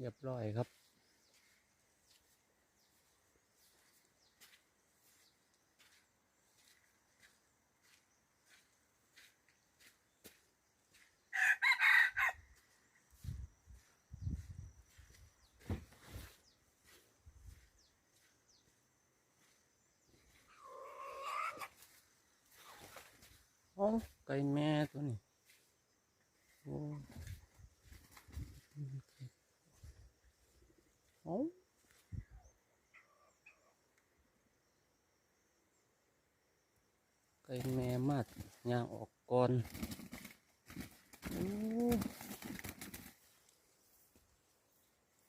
เรียบร้อยครับ โอ้ไก่แม่ตัวนี้โอ้ โอ้ไก่แม่มาดย่างออกก่อนโอ้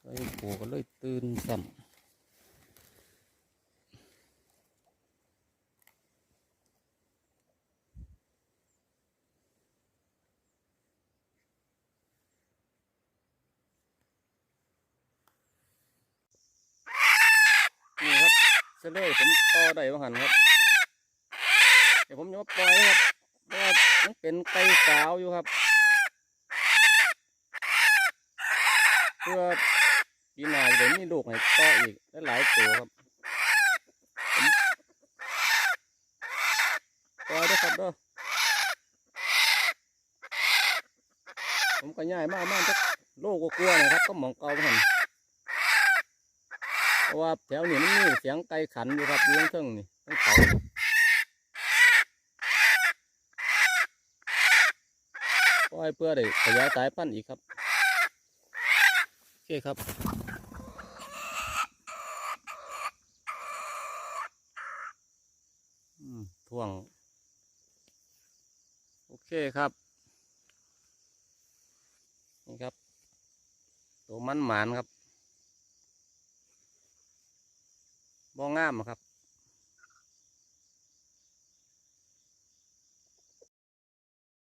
ไก่ผัวก็เลยตื่นสั่น นี่ ครับเสลยผมต่อได้ว่าหันครับเดี๋ยวผมจะมาปล่อยครับเพราะว่ามันเป็นไก่สาวอยู่ครับ เพื่อปีหน้าจะได้มีลูกให้ต่ออีกหลายตัวครับปล่อยได้อครับเด้อผมก็ย้ายมามาจักโลกกลัวนะครับก็มองเก่าหัน ราะว่าแถวนี้มันมีเสียงไก่ขันอยู่ครับอยู่เทิงนี่ทั้งเขาปล่อยเพื่อได้ขยายสายพันธุ์อีกครับโอเคครับท่วง โอเคครับ นี่ครับ ตัวมันหมานครับ บ่ งามอะครับ